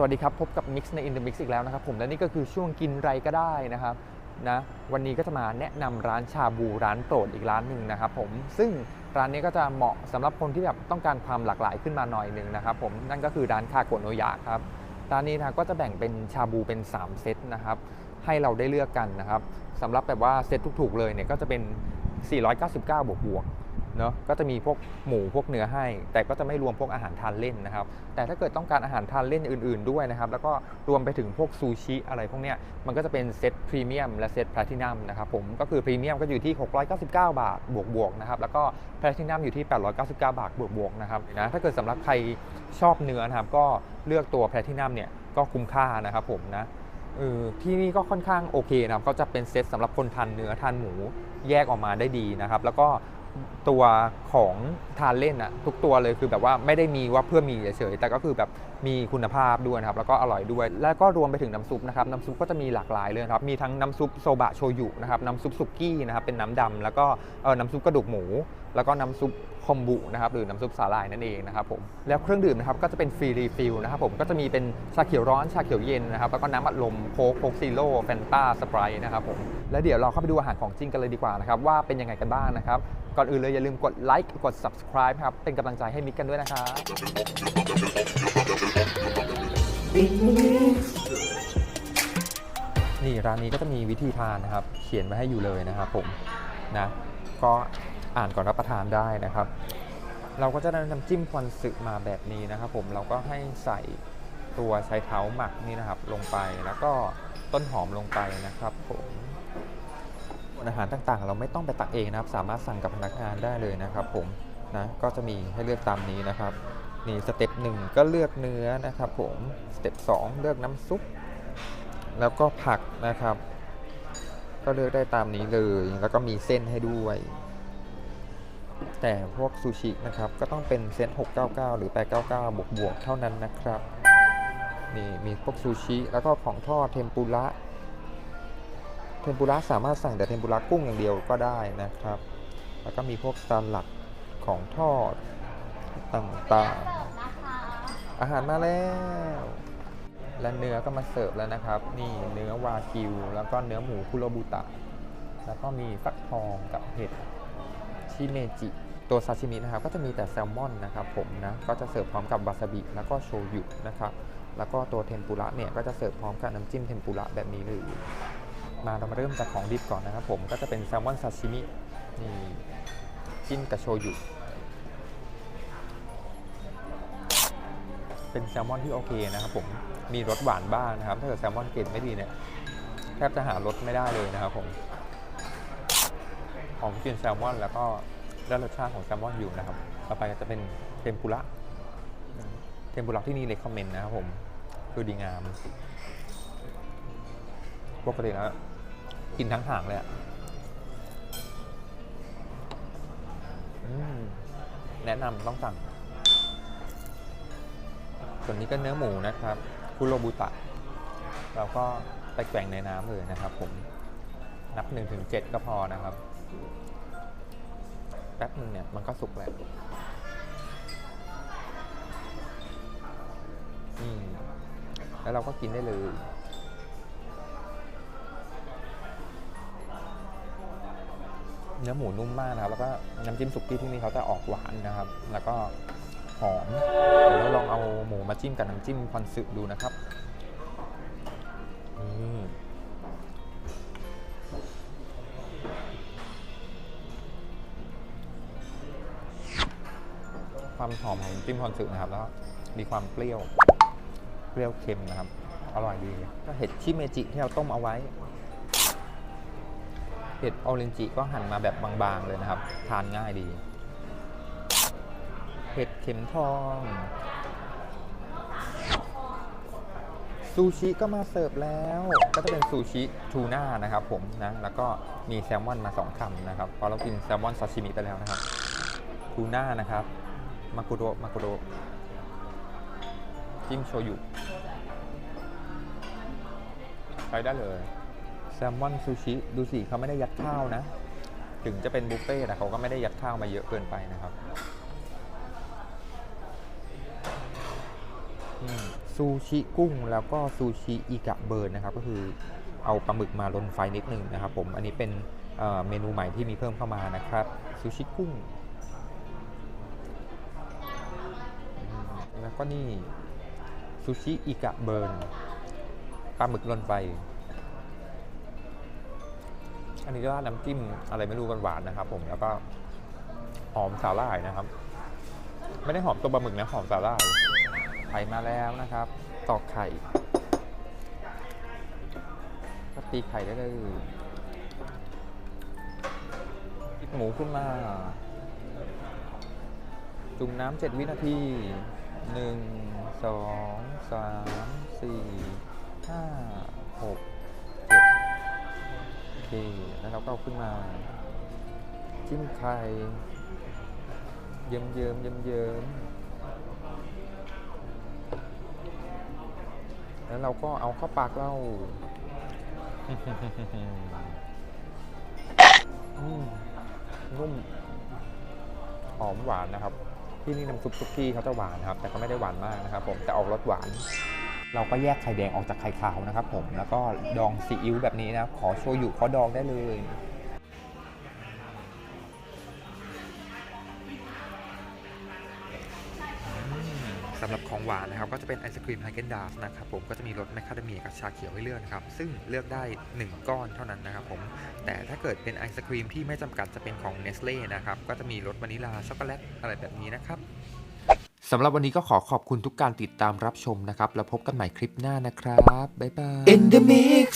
สวัสดีครับ พบกับ Mix ใน In the Mix อีกแล้วนะครับผมและนี่ก็คือช่วงกินไรก็ได้นะครับนะวันนี้ก็จะมาแนะนำร้านชาบูร้านโปรดอีกร้านหนึ่งนะครับผมซึ่งร้านนี้ก็จะเหมาะสำหรับคนที่แบบต้องการความหลากหลายขึ้นมาหน่อยหนึ่งนะครับผมนั่นก็คือร้านคาโกโนยะครับร้านนี้นะก็จะแบ่งเป็นชาบูเป็น 3 เซตนะครับให้เราได้เลือกกันนะครับสำหรับแบบว่าเซตถูกๆเลยเนี่ยก็จะเป็น 499 บวกบวก เนอะก็จะมีพวกหมูพวกเนื้อให้ แต่ก็จะไม่รวมพวกอาหารทานเล่นนะครับ แต่ถ้าเกิดต้องการอาหารทานเล่นอื่น ๆด้วยนะครับ แล้วก็รวมไปถึงพวกซูชิอะไรพวกเนี้ยมันก็จะเป็นเซตพรีเมียมและเซตแพลทินัมนะครับผมก็คือพรีเมียมก็อยู่ที่ 699 บาทบวกบวกๆนะครับแล้วก็แพลทินัมอยู่ที่ 899 บาทบวกบวกๆนะครับนะถ้าเกิดสำหรับใครชอบเนื้อนะครับ ก็เลือกตัวแพลทินัมเนี่ยก็คุ้มค่านะครับผมนะออที่นี่ก็ค่อนข้างโอเคนะครับก็จะเป็นเซตสำหรับคนทานเนื้อทานหมูแยกออกมาได้ดีนะครับ แล้วก็ ตัวของทานเล่นอะทุกตัวเลยคือแบบว่าไม่ได้มีว่าเพื่อมีเฉยๆแต่ก็คือแบบมีคุณภาพด้วยนะครับแล้วก็อร่อยด้วย แล้วก็รวมไปถึงน้ำซุปนะครับน้ำซุปก็จะมีหลากหลายเลยครับมีทั้งน้ำซุปโซบะโชยุนะครับน้ำซุปสุกี้นะครับเป็นน้ำดำแล้วก็น้ำซุปกระดูกหมู แล้วก็น้ำซุปคอมบุนะครับหรือน้ำซุปสาหร่ายนั่นเองนะครับผมแล้วเครื่องดื่มนะครับก็จะเป็นฟรีรีฟิลนะครับผมก็จะมีเป็นชาเขียวร้อนชาเขียวเย็นนะครับแล้วก็น้ำอัดลมโค้กโค้กซีโร่แฟนตาสไปร์นะครับผมแล้วเดี๋ยวเราเข้าไปดูอาหารของจริงกันเลยดีกว่านะครับว่าเป็นยังไงกันบ้างนะครับก่อนอื่นเลยอย่าลืมกดไลค์กด subscribe ครับ เป็นกำลังใจให้มิกกันด้วยนะครับ นี่ร้านนี้ก็จะมีวิธีทานนะครับ เขียนไว้ให้อยู่เลยนะครับผมนะ ก็อ่านก่อนรับประทานได้นะครับ เราก็จะได้น้ำจิ้มควันสึมาแบบนี้นะครับผมเราก็ให้ใส่ตัวไชเท้าหมักนี่นะครับลงไปแล้วก็ต้นหอมลงไปนะครับผม อาหารต่างๆ เราไม่ต้องไปตักเองนะครับ สามารถสั่งกับพนักงานได้เลยนะครับ ผมนะก็จะมีให้เลือกตามนี้นะครับนี่สเต็ปหนึ่งก็เลือกเนื้อนะครับผมสเต็ปสองเลือกน้ำซุปแล้วก็ผักนะครับ ก็เลือกได้ตามนี้เลย แล้วก็มีเส้นให้ด้วย แต่พวกซูชินะครับก็ต้องเป็นเซต699 หรือ 899 บวกบวกเท่านั้นนะครับนี่มีพวกซูชิแล้วก็ของทอดเทมปุระ มปุระสามารถสั่งแต่เทมปุระกุ้งอย่างเดียวก็ได้นะครับ แล้วก็มีพวกสลัดของทอดต่างๆ อาหารมาแล้ว และเนื้อก็มาเสิร์ฟแล้วนะครับ นี่เนื้อวากิว แล้วก็เนื้อหมูคุโรบุตะ แล้วก็มีฟักทองกับเห็ดชิเมจิตัวซาชิมินะครับก็จะมีแต่แซลมอนนะครับผมนะก็จะเสิร์ฟพร้อมกับวาซาบิแล้วก็โชยุนะครับแล้วก็ตัวเทมปุระเนี่ยก็จะเสิร์ฟพร้อมกับน้ำจิ้มเทมปุระแบบนี้เลย มาเรามาเริ่มจากของดิบก่อนนะครับผมก็จะเป็นแซลมอนซาชิมินี่จิ้มกับโชยุเป็นแซลมอนที่โอเคนะครับผมมีรสหวานบ้างนะครับ ถ้าเกิดแซลมอนเกรดไม่ดีเนี่ยแทบจะหารสไม่ได้เลยนะครับผมหอมกลิ่นแซลมอน แล้วก็ได้รสชาติของแซลมอนอยู่นะครับ ต่อไปก็จะเป็นเทมปุระเทมปุระที่นี่เลยคอมเมนต์นะครับผมคือดีงามปกติแล้ว กินทั้งหางเลยอะแนะนำต้องสั่ง ส่วนนี้ก็เนื้อหมูนะครับ คุโรบุตะ เราก็ไปแกว่งในน้ำเลยนะครับผม นับ1นถึงเก็พอนะครับ แป๊บหนึงเนี่ย มันก็สุกแล้วนี่แล้วเราก็กินได้เลย เนื้อหมูนุ่มมากนะครับ แล้วก็น้ำจิ้มสุกี้ที่นี่เขาจะออกหวานนะครับ แล้วก็หอมเดี๋ยวเราลองเอาหมูมาจิ้มกับน้ำจิ้มคอนสึดูนะครับอืมความหอมของน้ำจิ้มคอนสึนะครับแล้วมีความเปรี้ยวเปรี้ยวเค็มนะครับ อร่อยดีก็เห็ดชิเมจิที่เราต้มเอาไว้ เห็ดออเรนจิก็หั่นมาแบบบางๆเลยนะครับ ทานง่ายดี เห็ดเข็มทองซูชิก็มาเสิร์ฟแล้ว ก็จะเป็นซูชิทูน่านะครับผมนะแล้วก็มีแซลมอนมาสองคำนะครับพราะเรากินแซลมอนซาชิมิไปแล้วนะครับทูน่านะครับมากุโระมากุโระจิ้มโชยุใช้ได้เลย แซลมอนซูชิดูสิเขาไม่ได้ยัดข้าวนะ ถึงจะเป็นบุฟเฟ่ต์แต่เขาก็ไม่ได้ยัดข้าวมาเยอะเกินไปนะครับซูชิกุ้งแล้วก็ซูชิอีกะเบิร์นนะครับ ก็คือเอาปลาหมึกมาลนไฟนิดนึงนะครับผมอันนี้เป็นเเมนูใหม่ที่มีเพิ่มเข้ามานะครับซูชิกุ้งแล้วก็นี่ซูชิอีกะเบิร์นปลาหมึกลนไฟ อันนี้ราดน้ำจิ้มอะไรไม่รู้หวานๆนะครับ ผมแล้วก็หอมสาหร่ายนะครับ ไม่ได้หอมตัวปลาหมึกนะหอมสาหร่ายไข่มาแล้วนะครับ ตอกไข่ก็ตีไข่ได้เลยพลิกหมูขึ้นมา จุ่มน้ำเจ็ดวินาทีหนึ่งสองสามสี่ห้าหกเจ็ดโอเค เราก็เอาขึ้นมาจิ้มไข่เยิ้มเยิ้มเยิ้มเยิ้มแล้วเราก็เอาเข้าปากเราอืมนุ่มหอมหวานนะครับ ที่นี่น้ำซุปซุกี้เขาจะหวานนะครับ แต่ก็ไม่ได้หวานมากนะครับ ผมแต่ออกรสหวาน เราก็แยกไข่แดงออกจากไข่ขาวนะครับผมแล้วก็ดองซีอิ๊วแบบนี้นะครับขอโชยุขอดองได้เลยสำหรับของหวานนะครับก็จะเป็นไอศครีมไฮเกนดาสนะครับผมก็จะมีรสแมคคาเดเมียกับชาเขียวให้เลือกนะครับ ซึ่งเลือกได้ 1 ก้อนเท่านั้นนะครับผมแต่ถ้าเกิดเป็นไอศครีมที่ไม่จำกัดจะเป็นของเนสเล่นะครับก็จะมีรสวานิลาช็อกโกแลตอะไรแบบนี้นะครับ สำหรับวันนี้ก็ขอขอบคุณทุกการติดตามรับชมนะครับ แล้วพบกันใหม่คลิปหน้านะครับ บ๊ายบาย In the mix.